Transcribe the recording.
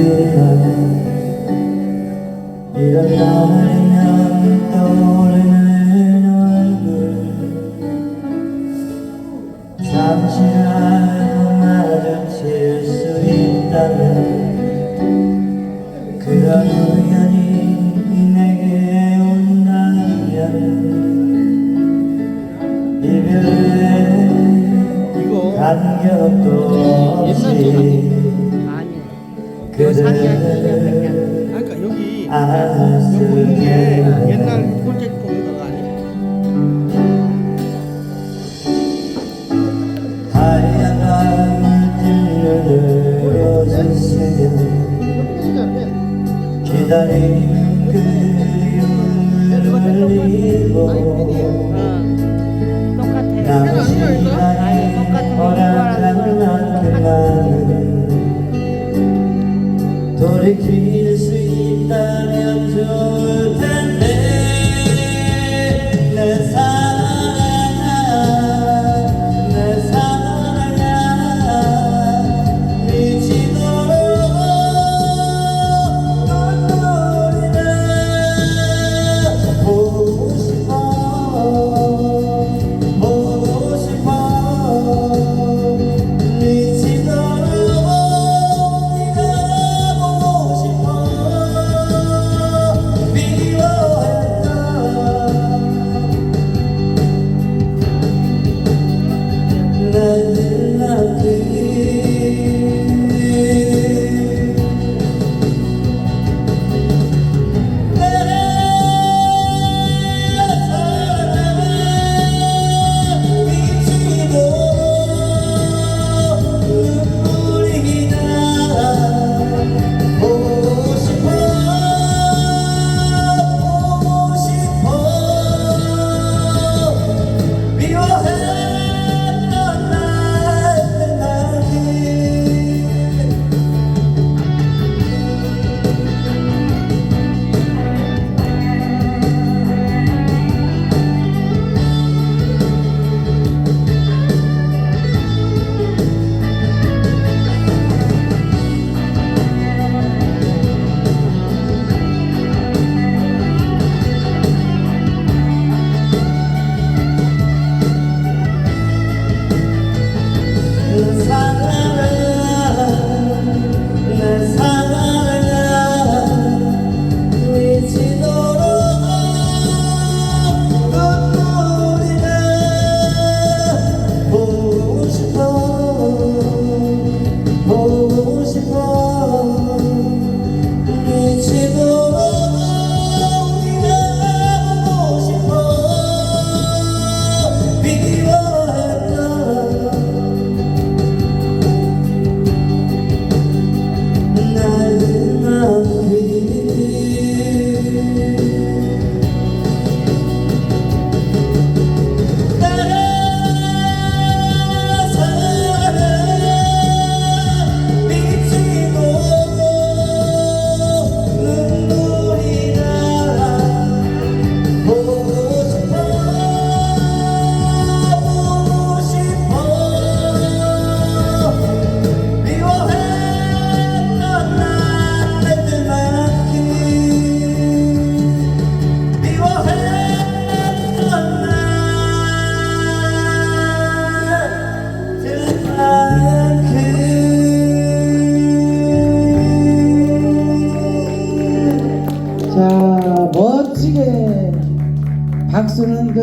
날 일어나면 떠오르는 얼굴 잠시라도 마주칠 수 있다면 그런 우연이 내게 온다면 이별에 간격도 없이. 요 상이 한 2년밖에 안 돼. 아, 그러니까 여기 여기 웃는 게 옛날 폴잭 공가가 아니야? 하얀 밤을 들려 웃으며 기다리는 그리움을 흘리고 시간이 keep 나